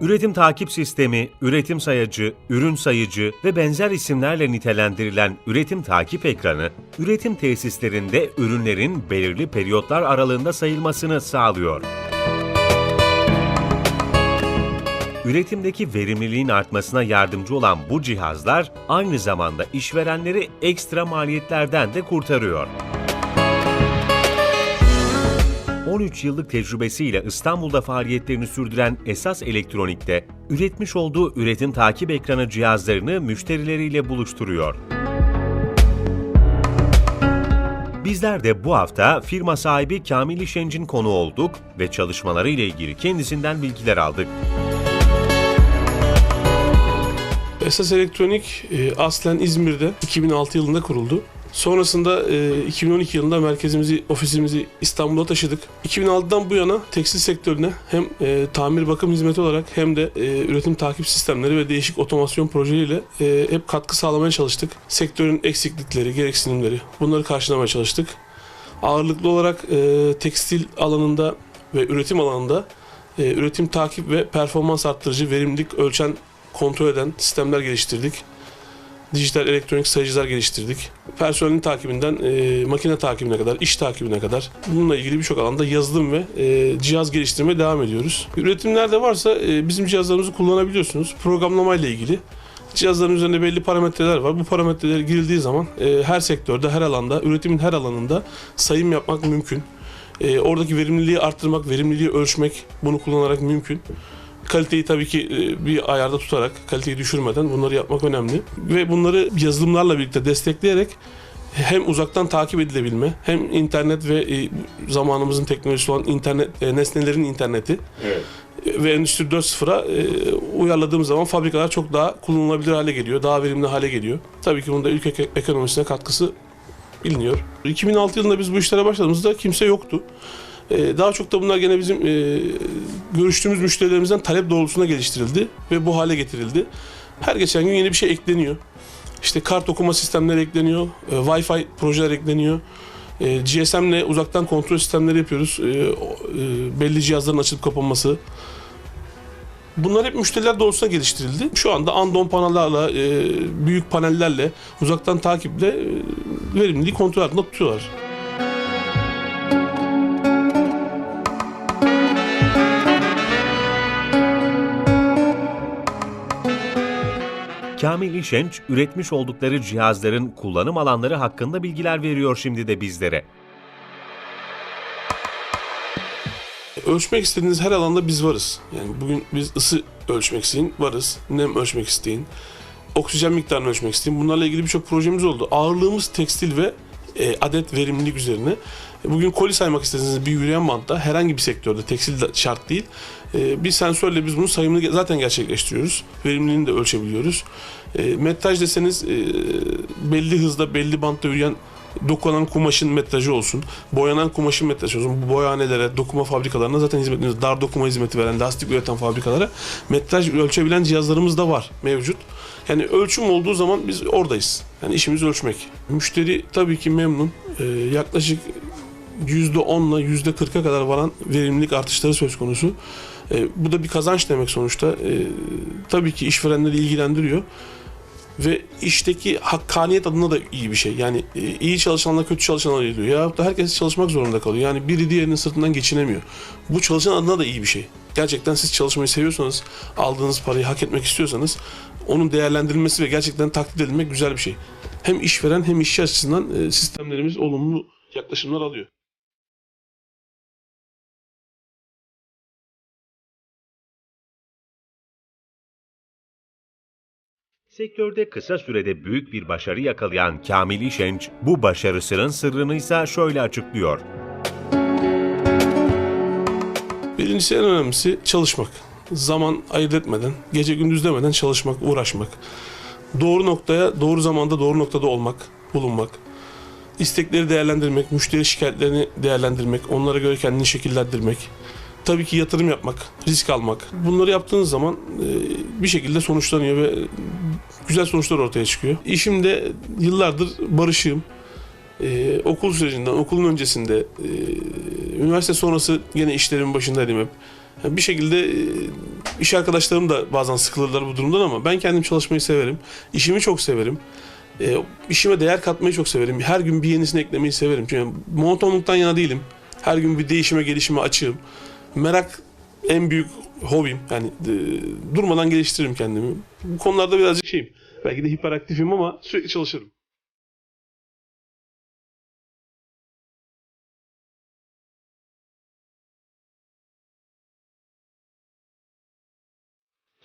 Üretim takip sistemi, üretim sayacı, ürün sayıcı ve benzer isimlerle nitelendirilen üretim takip ekranı, üretim tesislerinde ürünlerin belirli periyotlar aralığında sayılmasını sağlıyor. Üretimdeki verimliliğin artmasına yardımcı olan bu cihazlar aynı zamanda işverenleri ekstra maliyetlerden de kurtarıyor. 13 yıllık tecrübesiyle İstanbul'da faaliyetlerini sürdüren Esas Elektronik'te üretmiş olduğu üretim takip ekranı cihazlarını müşterileriyle buluşturuyor. Bizler de bu hafta firma sahibi Kamil İşenç'in konu olduk ve çalışmaları ile ilgili kendisinden bilgiler aldık. Esas Elektronik e, aslen İzmir'de 2006 yılında kuruldu. Sonrasında e, 2012 yılında merkezimizi, ofisimizi İstanbul'a taşıdık. 2006'dan bu yana tekstil sektörüne hem e, tamir bakım hizmeti olarak hem de e, üretim takip sistemleri ve değişik otomasyon projeleriyle e, hep katkı sağlamaya çalıştık. Sektörün eksiklikleri, gereksinimleri bunları karşılamaya çalıştık. Ağırlıklı olarak e, tekstil alanında ve üretim alanında e, üretim takip ve performans arttırıcı, verimlilik ölçen, kontrol eden sistemler geliştirdik. Dijital elektronik sayıcılar geliştirdik. Personelin takibinden e, makine takibine kadar, iş takibine kadar bununla ilgili birçok alanda yazılım ve e, cihaz geliştirmeye devam ediyoruz. Üretimlerde varsa e, bizim cihazlarımızı kullanabiliyorsunuz. Programlama ile ilgili cihazların üzerinde belli parametreler var. Bu parametreler girildiği zaman e, her sektörde, her alanda, üretimin her alanında sayım yapmak mümkün. E, oradaki verimliliği arttırmak, verimliliği ölçmek bunu kullanarak mümkün. Kaliteyi tabii ki e, bir ayarda tutarak, kaliteyi düşürmeden bunları yapmak önemli. Ve bunları yazılımlarla birlikte destekleyerek hem uzaktan takip edilebilme, hem internet ve e, zamanımızın teknolojisi olan internet e, nesnelerin interneti ve Endüstri 4.0'a e, uyarladığımız zaman fabrikalar çok daha kullanılabilir hale geliyor, daha verimli hale geliyor. Tabii ki bunun da ülke ek- ekonomisine katkısı biliniyor. 2006 yılında biz bu işlere başladığımızda kimse yoktu. Ee, daha çok da bunlar gene bizim e, görüştüğümüz müşterilerimizden talep doğrultusunda geliştirildi ve bu hale getirildi. Her geçen gün yeni bir şey ekleniyor. İşte kart okuma sistemleri ekleniyor, e, Wi-Fi projeler ekleniyor. E, GSM'le uzaktan kontrol sistemleri yapıyoruz. Belli cihazların açılıp kapanması. Bunlar hep müşteriler doğrultusunda geliştirildi. Şu anda andon panellerle, e, büyük panellerle, uzaktan takiple e, verimliliği kontrol altında tutuyorlar. Kamil İşenç, üretmiş oldukları cihazların kullanım alanları hakkında bilgiler veriyor şimdi de bizlere. Ölçmek istediğiniz her alanda biz varız. Yani bugün biz ısı ölçmek isteyin varız. Nem ölçmek isteyin. Oksijen miktarını ölçmek isteyin. Bunlarla ilgili birçok projemiz oldu. Ağırlığımız tekstil ve e, adet verimlilik üzerine. Bugün koli saymak istediğiniz bir yürüyen bantta herhangi bir sektörde tekstil şart değil. E, bir sensörle biz bunun sayımını zaten gerçekleştiriyoruz. Verimliliğini de ölçebiliyoruz. E, metraj deseniz e, belli hızda belli bantta yürüyen dokunan kumaşın metrajı olsun, boyanan kumaşın metrajı olsun. Bu boyahanelere, dokuma fabrikalarına zaten hizmet veriyoruz. Dar dokuma hizmeti veren, lastik üreten fabrikalara metraj ölçebilen cihazlarımız da var, mevcut. Yani ölçüm olduğu zaman biz oradayız. Yani işimiz ölçmek. Müşteri tabii ki memnun. Ee, yaklaşık %10 ile %40'a kadar varan verimlilik artışları söz konusu. Ee, bu da bir kazanç demek sonuçta. Ee, tabii ki işverenleri ilgilendiriyor ve işteki hakkaniyet adına da iyi bir şey. Yani e, iyi çalışanlar kötü çalışanlar geliyor. Ya da herkes çalışmak zorunda kalıyor. Yani biri diğerinin sırtından geçinemiyor. Bu çalışan adına da iyi bir şey. Gerçekten siz çalışmayı seviyorsanız, aldığınız parayı hak etmek istiyorsanız onun değerlendirilmesi ve gerçekten takdir edilmek güzel bir şey. Hem işveren hem işçi açısından e, sistemlerimiz olumlu yaklaşımlar alıyor. Sektörde kısa sürede büyük bir başarı yakalayan Kamil İşenç, bu başarısının sırrını ise şöyle açıklıyor. Birincisi en önemlisi çalışmak. Zaman ayırt etmeden, gece gündüz demeden çalışmak, uğraşmak. Doğru noktaya, doğru zamanda, doğru noktada olmak, bulunmak. İstekleri değerlendirmek, müşteri şikayetlerini değerlendirmek, onlara göre kendini şekillendirmek. Tabii ki yatırım yapmak, risk almak. Bunları yaptığınız zaman e, bir şekilde sonuçlanıyor ve güzel sonuçlar ortaya çıkıyor. İşimde yıllardır barışığım. Ee, okul sürecinden, okulun öncesinde, e, üniversite sonrası yine işlerimin başındaydım hep. Yani bir şekilde e, iş arkadaşlarım da bazen sıkılırlar bu durumdan ama ben kendim çalışmayı severim. İşimi çok severim. E, işime değer katmayı çok severim. Her gün bir yenisini eklemeyi severim. Çünkü monotonluktan yana değilim. Her gün bir değişime, gelişime açığım. Merak en büyük hobim. Yani e, durmadan geliştiririm kendimi. Bu konularda birazcık şeyim. Belki de hiperaktifim ama sürekli çalışırım.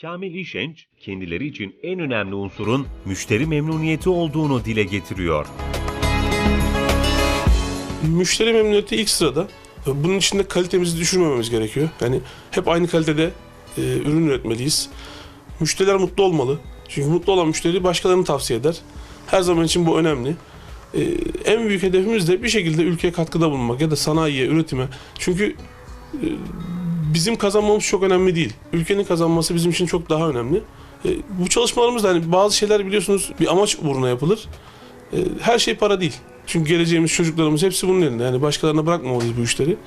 Kamil İşenç, kendileri için en önemli unsurun müşteri memnuniyeti olduğunu dile getiriyor. Müşteri memnuniyeti ilk sırada. Bunun için de kalitemizi düşürmememiz gerekiyor. Yani hep aynı kalitede e, ürün üretmeliyiz. Müşteriler mutlu olmalı. Çünkü mutlu olan müşteri başkalarını tavsiye eder. Her zaman için bu önemli. E, en büyük hedefimiz de bir şekilde ülkeye katkıda bulunmak ya da sanayiye, üretime. Çünkü e, bizim kazanmamız çok önemli değil. Ülkenin kazanması bizim için çok daha önemli. E, bu çalışmalarımızda hani bazı şeyler biliyorsunuz bir amaç uğruna yapılır. E, her şey para değil. Çünkü geleceğimiz çocuklarımız hepsi bunun elinde. Yani başkalarına bırakmamalıyız bu işleri.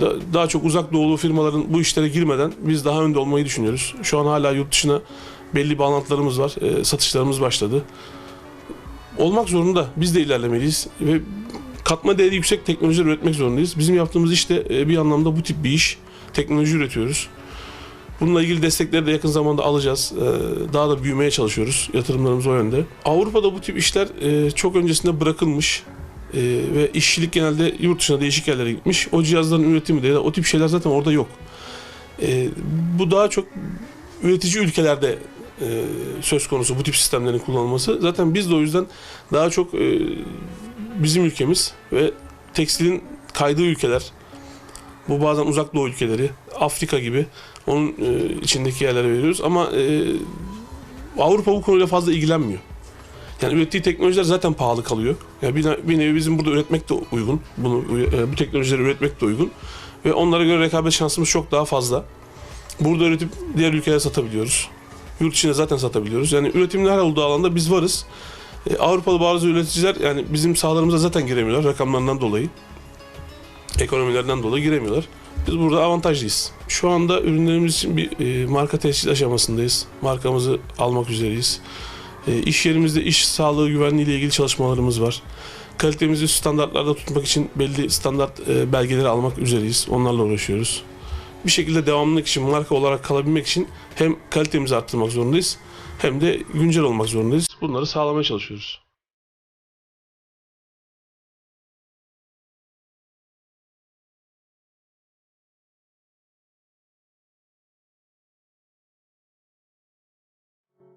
Da- daha çok uzak doğulu firmaların bu işlere girmeden biz daha önde olmayı düşünüyoruz. Şu an hala yurt dışına belli bağlantılarımız var. E, satışlarımız başladı. Olmak zorunda. Biz de ilerlemeliyiz. Ve katma değeri yüksek teknolojiler üretmek zorundayız. Bizim yaptığımız iş de e, bir anlamda bu tip bir iş. Teknoloji üretiyoruz. Bununla ilgili destekleri de yakın zamanda alacağız. Ee, Daha da büyümeye çalışıyoruz. Yatırımlarımız o yönde. Avrupa'da bu tip işler e, çok öncesinde bırakılmış. E, ve işçilik genelde yurt dışına değişik yerlere gitmiş. O cihazların üretimi de o tip şeyler zaten orada yok. E, bu daha çok üretici ülkelerde söz konusu bu tip sistemlerin kullanılması. Zaten biz de o yüzden daha çok bizim ülkemiz ve tekstilin kaydığı ülkeler, bu bazen uzak doğu ülkeleri, Afrika gibi onun e, içindeki yerlere veriyoruz ama e, Avrupa bu konuyla fazla ilgilenmiyor. Yani ürettiği teknolojiler zaten pahalı kalıyor. Yani bir, bir nevi bizim burada üretmek de uygun. Bunu e, bu teknolojileri üretmek de uygun. Ve onlara göre rekabet şansımız çok daha fazla. Burada üretip diğer ülkelere satabiliyoruz. Yurt içinde zaten satabiliyoruz. Yani üretimin her olduğu alanda biz varız. E, Avrupalı bazı üreticiler yani bizim sahalarımıza zaten giremiyorlar rakamlarından dolayı. Ekonomilerinden dolayı giremiyorlar. Biz burada avantajlıyız. Şu anda ürünlerimiz için bir e, marka tescil aşamasındayız. Markamızı almak üzereyiz. E, iş yerimizde iş sağlığı güvenliği ile ilgili çalışmalarımız var. Kalitemizi standartlarda tutmak için belli standart e, belgeleri almak üzereyiz. Onlarla uğraşıyoruz. Bir şekilde devamlılık için, marka olarak kalabilmek için hem kalitemizi arttırmak zorundayız hem de güncel olmak zorundayız. Bunları sağlamaya çalışıyoruz.